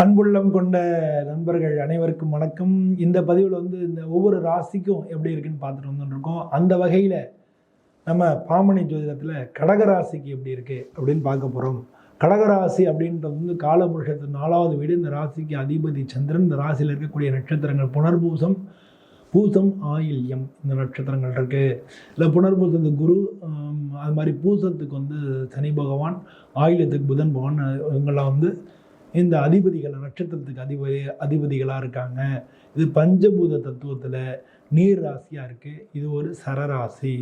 அன்புள்ளம் கொண்ட நண்பர்கள் அனைவருக்கும் வணக்கம். இந்த பதிவில் வந்து இந்த ஒவ்வொரு ராசிக்கும் எப்படி இருக்குன்னு பார்த்துட்டு வந்துருக்கோம் அந்த வகையில் நம்ம பாமணி ஜோதிடத்தில் கடகராசிக்கு எப்படி இருக்குது அப்படின்னு பார்க்க போகிறோம் கடகராசி அப்படின்றது வந்து காலபுருஷத்து நாலாவது வீடு. இந்த ராசிக்கு அதிபதி சந்திரன். இந்த ராசியில் இருக்கக்கூடிய நட்சத்திரங்கள் புனர்பூசம் பூசம் ஆயில்யம் இந்த நட்சத்திரங்கள் இருக்குது இல்லை புனர்பூசத்துக்கு குரு அது மாதிரி பூசத்துக்கு வந்து சனி பகவான் ஆயில்யத்துக்கு புதன் பகவான் இவங்கெல்லாம் வந்து இந்த அதிபதிகள் நட்சத்திரத்துக்கு அதிபதி அதிபதிகளாக இருக்காங்க. இது பஞ்சபூத தத்துவத்தில் நீர் ராசியாக இருக்குது இது ஒரு சரராசி.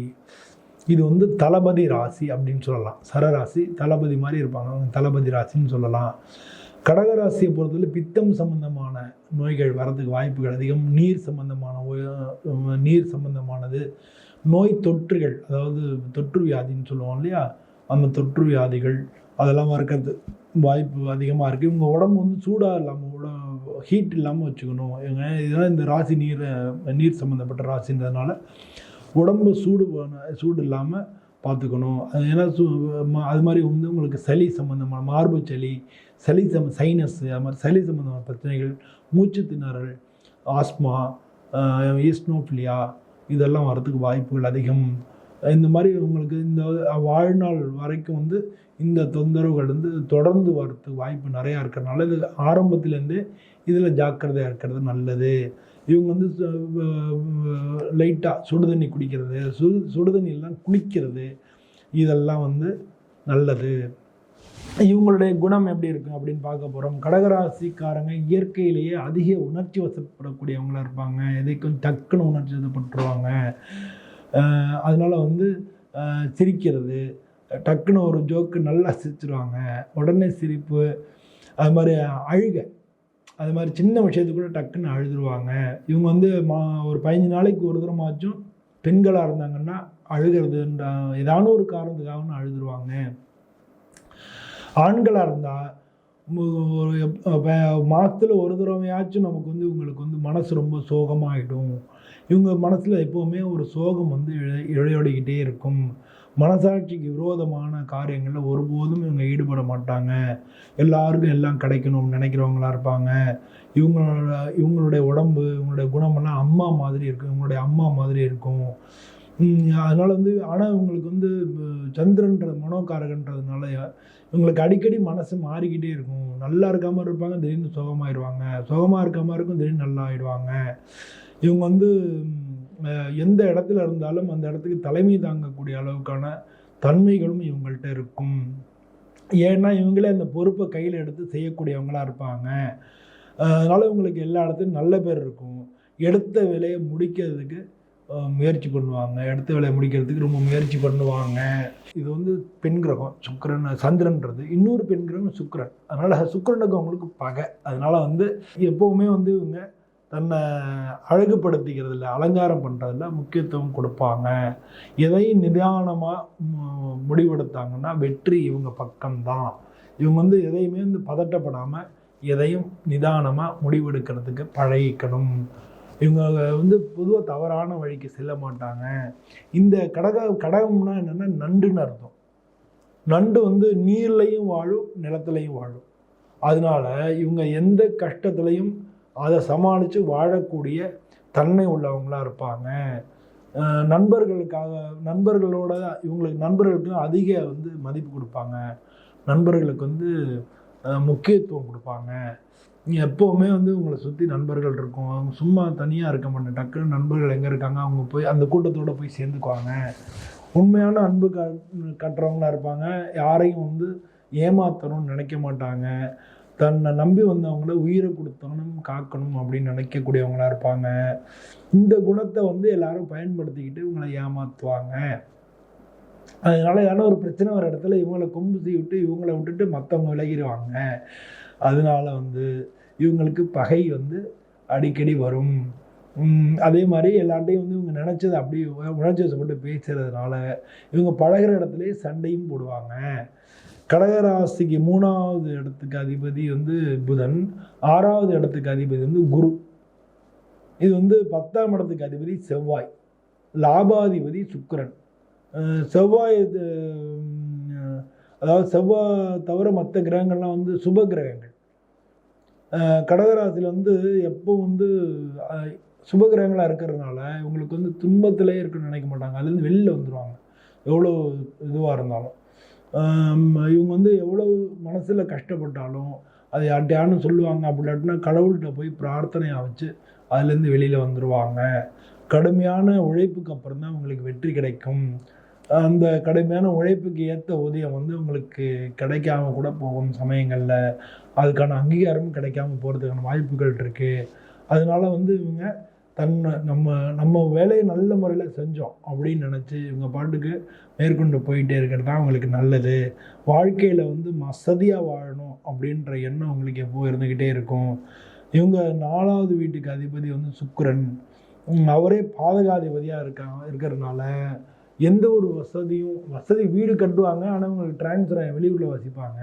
இது வந்து தளபதி ராசி அப்படின்னு சொல்லலாம். சரராசி தளபதி மாதிரி இருப்பாங்க. அவங்க தளபதி ராசின்னு சொல்லலாம். கடகராசியை பொறுத்தவரை பித்தம் சம்பந்தமான நோய்கள் வரதுக்கு வாய்ப்புகள் அதிகம். நீர் சம்பந்தமான நீர் சம்பந்தமானது. நோய் தொற்றுகள் அதாவது தொற்று வியாதின்னு சொல்லுவோம் இல்லையா? அந்த தொற்று வியாதிகள் அதெல்லாம் இருக்கிறது வாய்ப்பு அதிகமாக இருக்குது இவங்க உடம்பு வந்து சூடாக இல்லாமல் உட ஹீட் இல்லாமல் வச்சுக்கணும். இவங்க இதெல்லாம் இந்த ராசி நீர் நீர் சம்மந்தப்பட்ட ராசின்றதுனால உடம்பு சூடு சூடு இல்லாமல் பார்த்துக்கணும். அது ஏன்னா அது மாதிரி வந்து உங்களுக்கு சளி சம்மந்தமான மார்பு சளி சளி சம் சைனஸ் அது மாதிரி சளி சம்மந்தமான பிரச்சனைகள் மூச்சு திணறல் ஆஸ்மா ஈஸ்னோஃபிலியா இதெல்லாம் வரதுக்கு வாய்ப்புகள் அதிகம். இந்த மாதிரி உங்களுக்கு இந்த வாழ்நாள் வரைக்கும் வந்து இந்த தொந்தரவுகள் வந்து தொடர்ந்து வரத்துக்கு வாய்ப்பு நிறையா இருக்கிறனால இது ஆரம்பத்துலேருந்தே இதில் ஜாக்கிரதையாக இருக்கிறது நல்லது. இவங்க வந்து லைட்டாக சுடுதண்ணி குடிக்கிறது சுடு சுடுதண்ணியெல்லாம் குளிக்கிறது இதெல்லாம் வந்து நல்லது. இவங்களுடைய குணம் எப்படி இருக்கும் அப்படின்னு பார்க்க போகிறோம் கடகராசிக்காரங்க இயற்கையிலேயே அதிக உணர்ச்சி வசப்படக்கூடியவங்களா இருப்பாங்க. எதைக்கும் டக்குன்னு உணர்ச்சி வசப்பட்டுருவாங்க. அதனால் வந்து சிரிக்கிறது டக்குன்னு ஒரு ஜோக்கு நல்லா சிரிச்சிருவாங்க. உடனே சிரிப்பு. அது மாதிரி அழுக. அது மாதிரி சின்ன விஷயத்துக்கு கூட டக்குன்னு அழுதுருவாங்க. இவங்க வந்து மா ஒரு பதினஞ்சு நாளைக்கு ஒரு தூரமாச்சும் பெண்களாக இருந்தாங்கன்னா அழுகிறதுன்ற ஏதான ஒரு காரணத்துக்காக அழுதுருவாங்க. ஆண்களாக இருந்தால் ஒரு மாதத்தில் ஒரு தடவையாச்சும் நமக்கு வந்து இவங்களுக்கு வந்து மனசு ரொம்ப சோகமாகிடும் இவங்க மனசில் எப்போவுமே ஒரு சோகம் வந்து இழையோடிக்கிட்டே இருக்கும். மனசாட்சிக்கு விரோதமான காரியங்களில் ஒருபோதும் இவங்க ஈடுபட மாட்டாங்க. எல்லாருக்கும் எல்லாம் கிடைக்கணும்னு நினைக்கிறவங்களா இருப்பாங்க. இவங்களோட இவங்களுடைய உடம்பு இவங்களுடைய குணமெல்லாம் அம்மா மாதிரி இருக்கும். இவங்களுடைய அம்மா மாதிரி இருக்கும். அதனால் வந்து ஆனால் இவங்களுக்கு வந்து சந்திரன்ற மனோகாரகன்றதுனால இவங்களுக்கு அடிக்கடி மனசு மாறிக்கிட்டே இருக்கும். நல்லா இருக்காமல் இருப்பாங்க திடீர்னு சுகமாயிடுவாங்க சுகமாக இருக்காமல் இருக்கும் திடீர்னு நல்லா ஆயிடுவாங்க. இவங்க வந்து எந்த இடத்துல இருந்தாலும் அந்த இடத்துக்கு தலைமை தாங்கக்கூடிய அளவுக்கான தன்மைகளும் இவங்கள்ட்ட இருக்கும். ஏன்னா இவங்களே அந்த பொறுப்பை கையில் எடுத்து செய்யக்கூடியவங்களா இருப்பாங்க. அதனால் இவங்களுக்கு எல்லா இடத்துலையும் நல்ல பேர் இருக்கும். எடுத்த வேலையை முடிக்கிறதுக்கு முயற்சி பண்ணுவாங்க. எடுத்த வேலையை முடிக்கிறதுக்கு ரொம்ப முயற்சி பண்ணுவாங்க. இது வந்து பெண் கிரகம் சுக்கரன் சந்திரன்றது. இன்னொரு பெண் கிரகம் சுக்கரன். அதனால் சுக்கரனுக்கு அவங்களுக்கு பகை. அதனால் வந்து எப்போவுமே வந்து இவங்க தன்னை அழகுபடுத்திக்கிறதுல அலங்காரம் பண்ணுறதுல முக்கியத்துவம் கொடுப்பாங்க. எதையும் நிதானமாக முடிவெடுத்தாங்கன்னா வெற்றி இவங்க பக்கம்தான். இவங்க வந்து எதையுமே வந்து பதட்டப்படாமல் எதையும் நிதானமாக முடிவெடுக்கிறதுக்கு பழகிக்கணும். இவங்க வந்து பொதுவாக தவறான வழிக்கு செல்ல மாட்டாங்க. இந்த கடக கடகம்னா என்னென்னா நண்டுன்னு அர்த்தம். நண்டு வந்து நீர்லையும் வாழும் நிலத்துலையும் வாழும். அதனால இவங்க எந்த கஷ்டத்துலையும் அதை சமாளித்து வாழக்கூடிய தன்மை உள்ளவங்களா இருப்பாங்க. நண்பர்களுக்காக நண்பர்களோட இவங்களுக்கு நண்பர்களுக்கு அதிக வந்து மதிப்பு கொடுப்பாங்க. நண்பர்களுக்கு வந்து முக்கியத்துவம் கொடுப்பாங்க. நீங்கள் எப்போவுமே வந்து உங்களை சுற்றி நண்பர்கள் இருக்கும். அவங்க சும்மா தனியாக இருக்க மாட்டேன். டக்குன்னு நண்பர்கள் எங்கே இருக்காங்க அவங்க போய் அந்த கூட்டத்தோடு போய் சேர்ந்துக்குவாங்க. உண்மையான அன்பு கா கட்டுறவங்களா இருப்பாங்க. யாரையும் வந்து ஏமாத்தணும்னு நினைக்க மாட்டாங்க. தன்னை நம்பி வந்தவங்கள உயிரை கொடுத்தணும் காக்கணும் அப்படின்னு நினைக்கக்கூடியவங்களா இருப்பாங்க. இந்த குணத்தை வந்து எல்லாரும் பயன்படுத்திக்கிட்டு இவங்களை ஏமாற்றுவாங்க அதனால ஏன்னா ஒரு பிரச்சனை வர இடத்துல இவங்களை கொம்பு செய்ய விட்டு இவங்கள விட்டுட்டு மற்றவங்க விலகிடுவாங்க. அதனால வந்து இவங்களுக்கு பகை வந்து அடிக்கடி வரும். அதே மாதிரி எல்லார்ட்டையும் வந்து இவங்க நினச்சது அப்படியே உணர்ச்சி வசப்பட்டு பேசுறதுனால இவங்க பழகுற இடத்துலையே சண்டையும் போடுவாங்க. கடகராசிக்கு மூணாவது இடத்துக்கு அதிபதி வந்து புதன் ஆறாவது இடத்துக்கு அதிபதி வந்து குரு. இது வந்து பத்தாம் இடத்துக்கு அதிபதி செவ்வாய் லாபாதிபதி சுக்கரன். செவ்வாய் இது, அதாவது செவ்வாய் தவிர மற்ற கிரகங்கள்லாம் வந்து சுப கிரகங்கள். கடகராசியில் வந்து எப்போ வந்து சுப கிரகங்களாக இருக்கிறதுனால இவங்களுக்கு வந்து துன்பத்திலே இருக்குன்னு நினைக்க மாட்டாங்க. அதுலேருந்து வெளியில் வந்துடுவாங்க எவ்வளோ இதுவாக இருந்தாலும். இவங்க வந்து எவ்வளவு மனசில் கஷ்டப்பட்டாலும் அது யார்ட்டையானு சொல்லுவாங்க அப்படி இல்லாட்டினா கடவுள்கிட்ட போய் பிரார்த்தனையாக வச்சு அதுலேருந்து வெளியில் வந்துடுவாங்க கடுமையான உழைப்புக்கு அப்புறம் தான் உங்களுக்கு வெற்றி கிடைக்கும். அந்த கடுமையான உழைப்புக்கு ஏற்ற ஊதியம் வந்து உங்களுக்கு கிடைக்காம கூட போகும் சமயங்களில். அதுக்கான அங்கீகாரமும் கிடைக்காம போகிறதுக்கான வாய்ப்புகள் இருக்குது அதனால வந்து இவங்க தன்னை நம்ம நம்ம வேலையை நல்ல முறையில் செஞ்சோம் அப்படின்னு நினச்சி இவங்க பாட்டுக்கு மேற்கொண்டு போயிட்டே இருக்கிறது தான் அவங்களுக்கு நல்லது. வாழ்க்கையில் வந்து மசதியாக வாழணும் அப்படின்ற எண்ணம் அவங்களுக்கு எப்போ இருந்துக்கிட்டே இருக்கும். இவங்க நாலாவது வீட்டுக்கு அதிபதி வந்து சுக்கரன். அவரே பாதகாதிபதியாக இருக்காங்க இருக்கிறதுனால எந்த ஒரு வசதியும் வசதி வீடு கட்டுவாங்க ஆனால் அவங்களுக்கு டிரான்ஸ்ஃபர் ஆகி வெளியூரில் வசிப்பாங்க.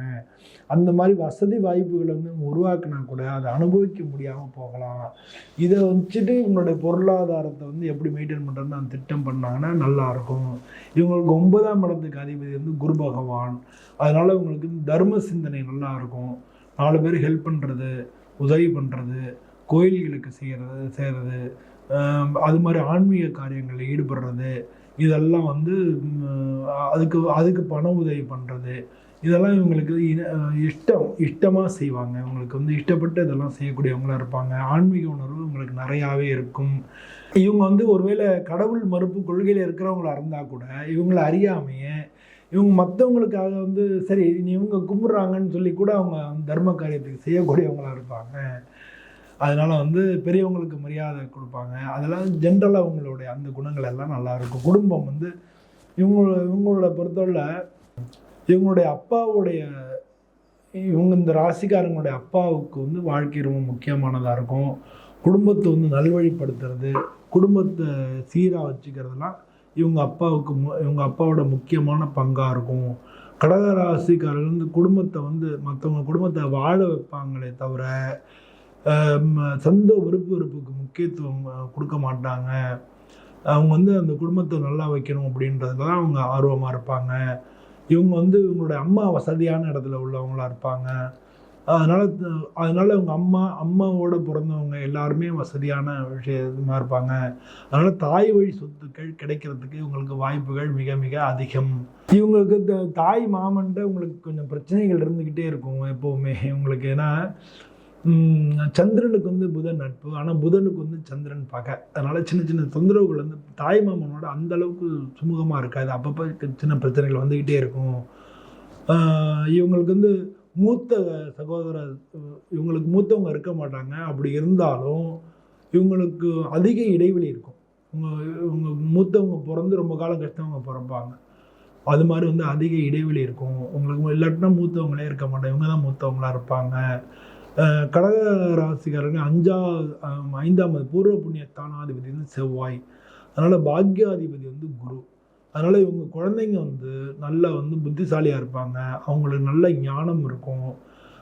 அந்த மாதிரி வசதி வாய்ப்புகளை வந்து உருவாக்கினா உருவாக்குனா கூட அதை அனுபவிக்க முடியாமல் போகலாம். இதை வச்சுட்டு இவங்களுடைய பொருளாதாரத்தை வந்து எப்படி மெயின்டைன் பண்ணுறதுன்னு அந்த திட்டம் பண்ணாங்கன்னா நல்லாயிருக்கும். இவங்களுக்கு ஒன்பதாம் இடத்துக்கு அதிபதி வந்து குரு பகவான். அதனால் இவங்களுக்கு வந்து தர்ம சிந்தனை நல்லாயிருக்கும். நாலு பேர் ஹெல்ப் பண்ணுறது உதவி பண்ணுறது கோயில்களுக்கு செய்கிறது செய்கிறது அது மாதிரி ஆன்மீக காரியங்களில் ஈடுபடுறது இதெல்லாம் வந்து அதுக்கு அதுக்கு பண உதவி பண்ணுறது இதெல்லாம் இவங்களுக்கு இஷ்டம் இஷ்டமாக செய்வாங்க. இவங்களுக்கு வந்து இஷ்டப்பட்டு இதெல்லாம் செய்யக்கூடியவங்களாக இருப்பாங்க. ஆன்மீக உணர்வு இவங்களுக்கு நிறையாவே இருக்கும். இவங்க வந்து ஒருவேளை கடவுள் மறுப்பு கொள்கையில் இருக்கிறவங்களா இருந்தால் கூட இவங்களை அறியாமையே இவங்க மற்றவங்களுக்காக வந்து சரி நீ இவங்க கும்பிட்றாங்கன்னு சொல்லி கூட அவங்க தர்ம காரியத்துக்கு செய்யக்கூடியவங்களாக இருப்பாங்க. அதனால வந்து பெரியவங்களுக்கு மரியாதை கொடுப்பாங்க. அதெல்லாம் ஜென்ரலாக அவங்களுடைய அந்த குணங்கள் எல்லாம் நல்லாயிருக்கும் குடும்பம் வந்து இவங்க இவங்களோட பொறுத்தவரை இவங்களுடைய அப்பாவுடைய இவங்க இந்த ராசிக்காரங்களுடைய அப்பாவுக்கு வந்து வாழ்க்கை ரொம்ப முக்கியமானதாக இருக்கும். குடும்பத்தை வந்து நல்வழிப்படுத்துறது குடும்பத்தை சீராக வச்சுக்கிறதுலாம் இவங்க அப்பாவுக்கு மு- இவங்க அப்பாவோட முக்கியமான பங்காக இருக்கும். கடக ராசிக்காரர்கள் வந்து குடும்பத்தை வந்து மற்றவங்க குடும்பத்தை வாழ வைப்பாங்களே தவிர சொந்த விருப்பு வெறுப்புக்கு முக்கியத்துவம் கொடுக்க மாட்டாங்க. அவங்க வந்து அந்த குடும்பத்தை நல்லா வைக்கணும் அப்படின்றதுல தான் அவங்க ஆர்வமாக இருப்பாங்க. இவங்க வந்து இவங்களுடைய அம்மா வசதியான இடத்துல உள்ளவங்களா இருப்பாங்க. அதனால் அதனால் அதனால இவங்க அம்மா அம்மாவோட பிறந்தவங்க எல்லாருமே வசதியான விஷயமா இருப்பாங்க. அதனால் தாய் வழி சொத்துக்கள் கிடைக்கிறதுக்கு இவங்களுக்கு வாய்ப்புகள் மிக மிக அதிகம். இவங்களுக்கு த- தாய் மாமன்ட்ட உங்களுக்கு கொஞ்சம் பிரச்சனைகள் இருந்துக்கிட்டே இருக்கும் எப்போவுமே. இவங்களுக்கு ஏன்னா சந்திரனுக்கு வந்து புதன் நட்பு ஆனால் புதனுக்கு வந்து சந்திரன் பகை. அதனால் சின்ன சின்ன தொந்தரவுகள் வந்து தாய் மாமனோட அந்த அளவுக்கு சுமூகமாக இருக்காது. அப்பப்போ சின்ன பிரச்சனைகள் வந்துக்கிட்டே இருக்கும். இவங்களுக்கு வந்து மூத்த சகோதர இவங்களுக்கு மூத்தவங்க இருக்க மாட்டாங்க. அப்படி இருந்தாலும் இவங்களுக்கு அதிக இடைவெளி இருக்கும். இவங்க இவங்க மூத்தவங்க பிறந்து ரொம்ப காலம் கஷ்டவங்க பிறப்பாங்க. அது மாதிரி வந்து அதிக இடைவெளி இருக்கும். உங்களுக்கு இல்லாட்டினா மூத்தவங்களே இருக்க மாட்டாங்க. இவங்க தான் மூத்தவங்களாக இருப்பாங்க. கடக ராசிக்காரங்க அஞ்சாவது ஐந்தாவது ஐந்தாம் பூர்வ புண்ணிய ஸ்தானாதிபதி வந்து செவ்வாய். அதனால் பாக்யாதிபதி வந்து குரு. அதனால் இவங்க குழந்தைங்க வந்து நல்லா வந்து புத்திசாலியாக இருப்பாங்க. அவங்களுக்கு நல்ல ஞானம் இருக்கும்.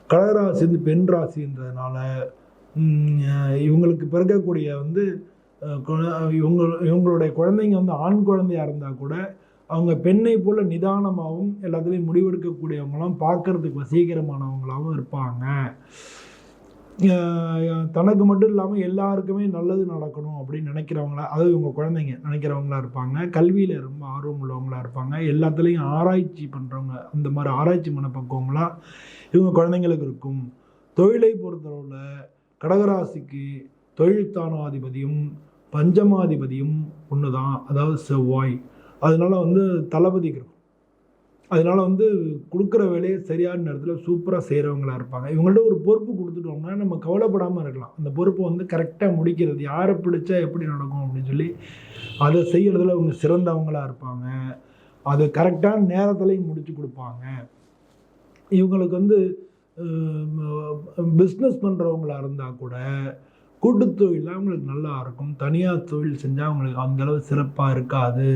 கடகராசி வந்து பெண் ராசின்றதுனால இவங்களுக்கு பிறக்கக்கூடிய வந்து இவங்க இவங்களுடைய குழந்தைங்க வந்து ஆண் குழந்தையாக இருந்தால் கூட அவங்க பெண்ணை போல் நிதானமாகவும் எல்லாத்துலேயும் முடிவெடுக்கக்கூடியவங்களாம் பார்க்கறதுக்கு வசீகரமானவங்களாகவும் இருப்பாங்க. தனக்கு மட்டும் இல்லாமல் எல்லாருக்குமே நல்லது நடக்கணும் அப்படின்னு நினைக்கிறவங்களா அதாவது இவங்க குழந்தைங்க நினைக்கிறவங்களா இருப்பாங்க. கல்வியில் ரொம்ப ஆர்வம் உள்ளவங்களா இருப்பாங்க. எல்லாத்துலேயும் ஆராய்ச்சி பண்ணுறவங்க அந்த மாதிரி ஆராய்ச்சி மனப்பக்குவங்களாம் இவங்க குழந்தைங்களுக்கு இருக்கும். தொழிலை பொறுத்தளவில் கடகராசிக்கு தொழில்தானாதிபதியும் பஞ்சமாதிபதியும் ஒன்று தான் அதாவது செவ்வாய். அதனால வந்து தளபதி கிரகம் அதனால் வந்து கொடுக்குற வேலையை சரியான நேரத்தில் சூப்பராக செய்கிறவங்களா இருப்பாங்க. இவங்கள்ட்ட ஒரு பொறுப்பு கொடுத்துட்டோம்னா நம்ம கவலைப்படாமல் இருக்கலாம். அந்த பொறுப்பை வந்து கரெக்டாக முடிக்கிறது யாரை பிடிச்சா எப்படி நடக்கும் அப்படின்னு சொல்லி அதை செய்கிறதுல அவங்க சிறந்தவங்களாக இருப்பாங்க. அது கரெக்டான நேரத்துலையும் முடித்து கொடுப்பாங்க. இவங்களுக்கு வந்து பிஸ்னஸ் பண்ணுறவங்களா இருந்தால் கூட கூட்டுத் தொழில் அவங்களுக்கு நல்லா இருக்கும். தனியார் தொழில் செஞ்சால் அவங்களுக்கு அந்தளவு சிறப்பாக இருக்காது.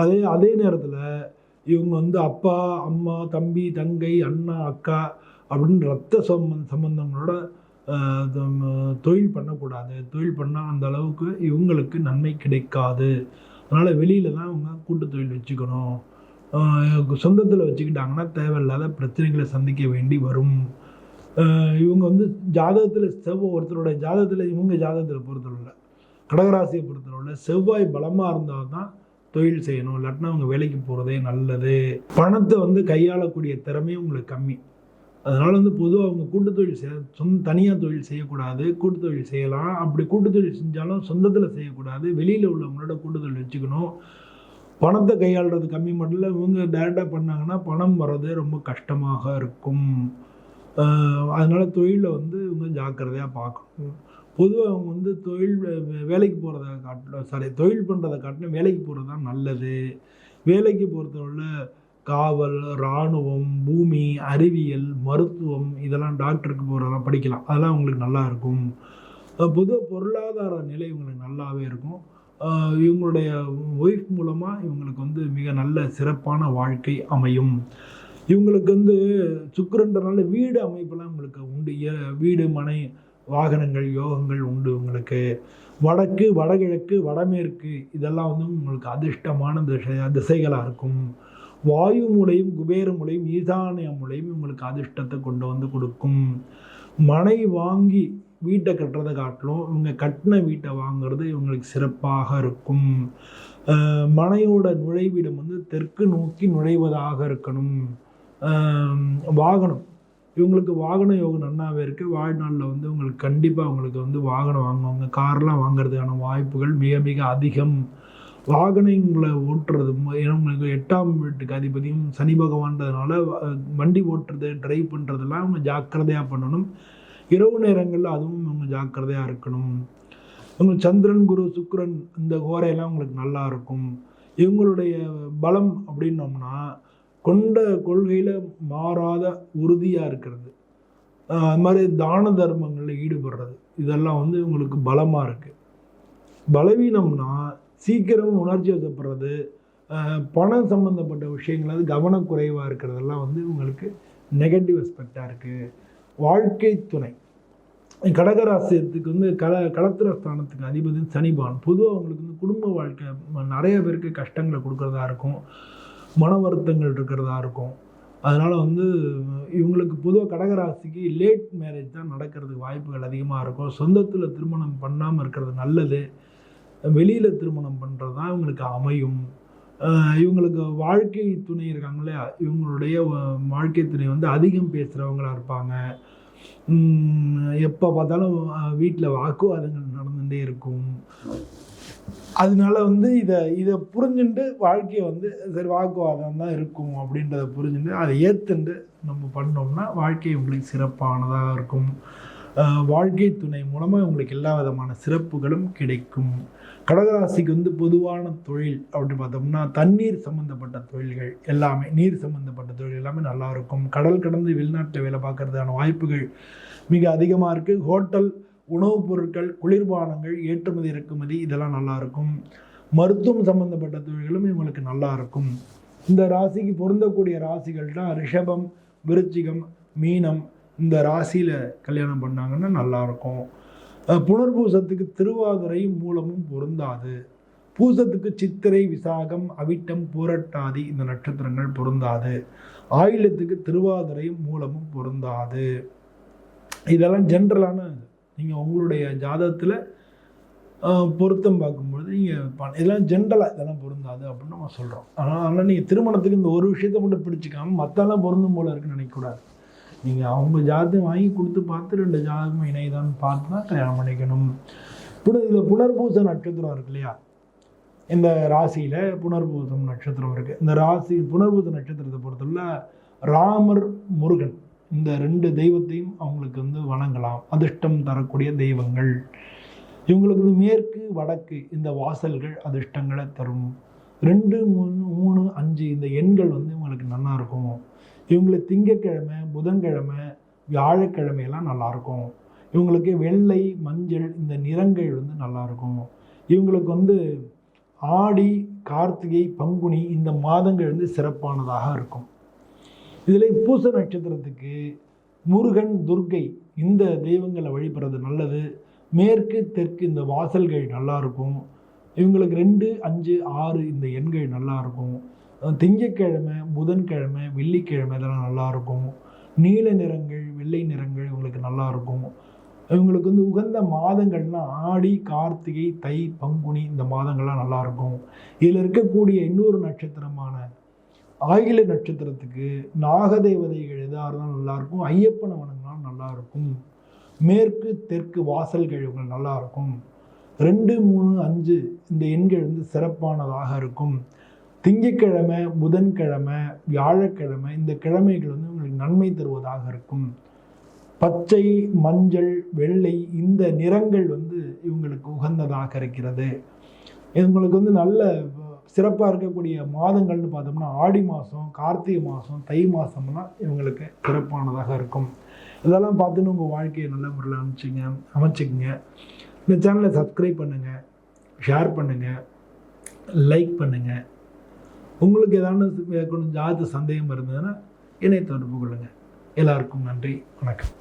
அதே அதே நேரத்தில் இவங்க வந்து அப்பா அம்மா தம்பி தங்கை அண்ணா அக்கா அப்படின்னு ரத்த சம்பந்த சம்பந்தங்களோட தொழில் பண்ணக்கூடாது. தொழில் பண்ணால் அந்த அளவுக்கு இவங்களுக்கு நன்மை கிடைக்காது. அதனால் வெளியில் தான் இவங்க கூட்டு தொழில் வச்சுக்கணும். சொந்தத்தில் வச்சுக்கிட்டாங்கன்னா தேவையில்லாத பிரச்சனைகளை சந்திக்க வேண்டி வரும். இவங்க வந்து ஜாதகத்தில் செவ்வாய் ஒருத்தரோட ஜாதகத்தில் இவங்க ஜாதகத்தில் பொறுத்தளவில் கடகராசியை பொறுத்தளவில் செவ்வாய் பலமாக இருந்தால் தான் தொழில் செய்யணும் இல்லாட்டினா அவங்க வேலைக்கு போகிறதே நல்லது. பணத்தை வந்து கையாளக்கூடிய திறமையும் உங்களுக்கு கம்மி. அதனால் வந்து பொதுவாக அவங்க கூட்டு தொழில் செய்ய சொந்த தனியாக தொழில் செய்யக்கூடாது கூட்டு தொழில் செய்யலாம். அப்படி கூட்டு தொழில் செஞ்சாலும் சொந்தத்தில் செய்யக்கூடாது வெளியில் உள்ளவங்களோட கூட்டு தொழில் வச்சுக்கணும். பணத்தை கையாளுறது கம்மி மட்டும் இல்லை இவங்க டேரெக்டாக பண்ணாங்கன்னா பணம் வர்றது ரொம்ப கஷ்டமாக இருக்கும். அதனால் தொழிலை வந்து இவங்க ஜாக்கிரதையாக பார்க்கணும். பொதுவாக அவங்க வந்து தொழில் வே- வே- வேலைக்கு போகிறத காட்டிலும் சாரி தொழில் பண்ணுறதை காட்டிலும் வேலைக்கு போகிறது தான் நல்லது. வேலைக்கு பொறுத்தவரையில் காவல் இராணுவம் பூமி அறிவியல் மருத்துவம் இதெல்லாம் டாக்டருக்கு போகிறதெல்லாம் படிக்கலாம். அதெல்லாம் உங்களுக்கு நல்லா இருக்கும். பொதுவாக பொருளாதார நிலை இவங்களுக்கு நல்லாவே இருக்கும். இவங்களுடைய ஒய்ஃப் மூலமாக இவங்களுக்கு வந்து மிக நல்ல சிறப்பான வாழ்க்கை அமையும். இவங்களுக்கு வந்து சுக்கரன்றனால வீடு அமைப்பெல்லாம் இவங்களுக்கு உண்டு. வீடு மனை வாகனங்கள் யோகங்கள் உண்டு உங்களுக்கு. வடக்கு வடகிழக்கு வடமேற்கு இதெல்லாம் வந்து உங்களுக்கு அதிர்ஷ்டமான திசை திசைகளாக இருக்கும். வாயு மூலையும் குபேர மூலையும் ஈசானிய மூலையும் உங்களுக்கு அதிர்ஷ்டத்தை கொண்டு வந்து கொடுக்கும். மனை வாங்கி வீட்டை கட்டுறதை காட்டிலும் இவங்க கட்டின வீட்டை வாங்குறது இவங்களுக்கு சிறப்பாக இருக்கும். மனையோட நுழைவிடம் வந்து தெற்கு நோக்கி நுழைவதாக இருக்கணும். வாகனம். இவங்களுக்கு வாகன யோகம் நன்னாவே இருக்குது வாழ்நாளில் வந்து உங்களுக்கு கண்டிப்பாக உங்களுக்கு வந்து வாகனம் வாங்குவாங்க. கார்லாம் வாங்குறதுக்கான வாய்ப்புகள் மிக மிக அதிகம். வாகனங்களை ஓட்டுறது உங்களுக்கு எட்டாம் வீட்டுக்கு அதிபதியும் சனி பகவான்றதுனால வண்டி ஓட்டுறது டிரைவ் பண்ணுறதெல்லாம் அவங்க ஜாக்கிரதையாக பண்ணணும். இரவு நேரங்களில் அதுவும் அவங்க ஜாக்கிரதையாக இருக்கணும். இவங்க சந்திரன் குரு சுக்கரன் இந்த கோரையெல்லாம் உங்களுக்கு நல்லா இருக்கும். இவங்களுடைய பலம் அப்படின்னோம்னா கொண்ட கொள்கையில் மாறாத உறுதியாக இருக்கிறது. அது மாதிரி தான தர்மங்களில் ஈடுபடுறது. இதெல்லாம் வந்து இவங்களுக்கு பலமாக இருக்குது பலவீனம்னா சீக்கிரம் உணர்ச்சி வசப்படுறது பணம் சம்மந்தப்பட்ட விஷயங்கள் அது கவனக்குறைவாக இருக்கிறதெல்லாம் வந்து உங்களுக்கு நெகட்டிவ் அஸ்பெக்டாக இருக்குது வாழ்க்கை துணை. கடகராசியத்துக்கு வந்து கல கலத்திர ஸ்தானத்துக்கு அதிபதி சனிபான் பொதுவாக அவங்களுக்கு வந்து குடும்ப வாழ்க்கை நிறைய பேருக்கு கஷ்டங்களை கொடுக்கறதா இருக்கும். மன வருத்தங்கள் இருக்கிறதா இருக்கும். அதனால் வந்து இவங்களுக்கு பொதுவாக கடகராசிக்கு லேட் மேரேஜ் தான் நடக்கிறதுக்கு வாய்ப்புகள் அதிகமாக இருக்கும். சொந்தத்தில் திருமணம் பண்ணாமல் இருக்கிறது நல்லது. வெளியில் திருமணம் பண்ணுறது தான் இவங்களுக்கு அமையும். இவங்களுக்கு வாழ்க்கை துணை இருக்காங்க இல்லையா? இவங்களுடைய வாழ்க்கை துணை வந்து அதிகம் பேசுகிறவங்களாக இருப்பாங்க. எப்போ பார்த்தாலும் வீட்டில் வாக்குவாதங்கள் நடந்துகிட்டே இருக்கும். அதனால வந்து இதை இதை புரிஞ்சுட்டு வாழ்க்கையை வந்து சரி வாக்குவாதம் தான் இருக்கும் அப்படின்றத புரிஞ்சுட்டு அதை ஏற்றுண்டு நம்ம பண்ணோம்னா வாழ்க்கை உங்களுக்கு சிறப்பானதாக இருக்கும். வாழ்க்கை துணை மூலமாக உங்களுக்கு எல்லா விதமான சிறப்புகளும் கிடைக்கும். கடகராசிக்கு வந்து பொதுவான தொழில் அப்படின்னு பார்த்தோம்னா தண்ணீர் சம்மந்தப்பட்ட தொழில்கள் எல்லாமே நீர் சம்மந்தப்பட்ட தொழில் எல்லாமே நல்லாயிருக்கும் கடல் கடந்து வெளிநாட்டில் வேலை பார்க்கறதுக்கான வாய்ப்புகள் மிக அதிகமாக இருக்குது ஹோட்டல் உணவுப் பொருட்கள் குளிர்பானங்கள் ஏற்றுமதி இறக்குமதி இதெல்லாம் நல்லா இருக்கும் மருத்துவம் சம்மந்தப்பட்ட தொழில்களும் இவங்களுக்கு நல்லா இருக்கும் இந்த ராசிக்கு பொருந்தக்கூடிய ராசிகள் தான் ரிஷபம் விருச்சிகம் மீனம் இந்த ராசியில் கல்யாணம் பண்ணாங்கன்னா நல்லா இருக்கும் புனர்பூசத்துக்கு திருவாதிரை மூலமும் பொருந்தாது. பூசத்துக்கு சித்திரை விசாகம் அவிட்டம் பூரட்டாதி இந்த நட்சத்திரங்கள் பொருந்தாது. ஆயிலத்துக்கு திருவாதிரையும் மூலமும் பொருந்தாது. இதெல்லாம் ஜென்ரலான நீங்கள் உங்களுடைய ஜாதகத்தில் பொருத்தம் பார்க்கும்பொழுது நீங்கள் இதெல்லாம் ஜென்ரலாக இதெல்லாம் பொருந்தாது அப்படின்னு நம்ம சொல்கிறோம் ஆனால் அதனால் நீங்கள் திருமணத்துக்கு இந்த ஒரு விஷயத்தை மட்டும் பிடிச்சிக்காமல் மற்றெல்லாம் பொருந்தும் போல இருக்குன்னு நினைக்கக்கூடாது. நீங்கள் அவங்க ஜாதகம் வாங்கி கொடுத்து பார்த்து ரெண்டு ஜாதகம் இணையதான்னு பார்த்து தான் கல்யாணம் பண்ணிக்கணும். புன இதில் புனர்பூச நட்சத்திரம் இருக்கு இல்லையா? இந்த ராசியில் புனர்பூசம் நட்சத்திரம் இருக்குது இந்த ராசி புனர்பூச நட்சத்திரத்தை பொறுத்தவரை ராமர் முருகன். இந்த ரெண்டு தெய்வத்தையும் அவங்களுக்கு வந்து வணங்கலாம். அதிர்ஷ்டம் தரக்கூடிய தெய்வங்கள். இவங்களுக்கு வந்து மேற்கு வடக்கு இந்த வாசல்கள் அதிர்ஷ்டங்களை தரும். ரெண்டு மூணு மூணு அஞ்சு இந்த எண்கள் வந்து இவங்களுக்கு நல்லா இருக்கும் இவங்களுக்கு திங்கக்கிழமை புதன்கிழமை வியாழக்கிழமையெல்லாம் நல்லாயிருக்கும். இவங்களுக்கு வெள்ளை மஞ்சள் இந்த நிறங்கள் வந்து நல்லா இருக்கும் இவங்களுக்கு வந்து ஆடி கார்த்திகை பங்குனி இந்த மாதங்கள் வந்து சிறப்பானதாக இருக்கும். இதில் பூச நட்சத்திரத்துக்கு முருகன் துர்க்கை இந்த தெய்வங்களை வழிபடுறது நல்லது. மேற்கு தெற்கு இந்த வாசல்கள் நல்லா இருக்கும். இவங்களுக்கு ரெண்டு அஞ்சு ஆறு இந்த எண்கள் நல்லா இருக்கும். புதன்கிழமை வெள்ளிக்கிழமை இதெல்லாம் நல்லாயிருக்கும் நீல நிறங்கள் வெள்ளை நிறங்கள் இவங்களுக்கு நல்லா இருக்கும். இவங்களுக்கு வந்து உகந்த மாதங்கள்னா ஆடி கார்த்திகை தை பங்குனி இந்த மாதங்கள்லாம் நல்லாயிருக்கும் இதில் இருக்கக்கூடிய இன்னொரு நட்சத்திரமான ஆயில நட்சத்திரத்துக்கு நாகதேவதைகள் எதாக இருந்தாலும் நல்லாயிருக்கும். ஐயப்பனை வணங்கினாலும் நல்லா இருக்கும் மேற்கு தெற்கு வாசல் கழிவுகள் நல்லாயிருக்கும். ரெண்டு மூணு அஞ்சு இந்த எண்கள் வந்து சிறப்பானதாக இருக்கும். திங்கட்கிழமை புதன்கிழமை வியாழக்கிழமை இந்த கிழமைகள் வந்து உங்களுக்கு நன்மை தருவதாக இருக்கும். பச்சை மஞ்சள் வெள்ளை இந்த நிறங்கள் வந்து இவங்களுக்கு உகந்ததாக இருக்கிறது. இவங்களுக்கு வந்து நல்ல சிறப்பாக இருக்கக்கூடிய மாதங்கள்னு பார்த்தோம்னா ஆடி மாதம் கார்த்திகை மாதம் தை மாதம்லாம் இவங்களுக்கு சிறப்பானதாக இருக்கும். இதெல்லாம் பார்த்துன்னு உங்கள் வாழ்க்கையை நல்ல முறையில் அமைச்சிங்க அமைச்சிக்கங்க. இந்த சேனலை சப்ஸ்கிரைப் பண்ணுங்கள் ஷேர் பண்ணுங்கள் லைக் பண்ணுங்கள் உங்களுக்கு ஏதாவது கொஞ்சம் ஜாத சந்தேகம் இருந்ததுன்னா என்னை தொடர்பு கொள்ளுங்கள் எல்லாருக்கும் நன்றி வணக்கம்.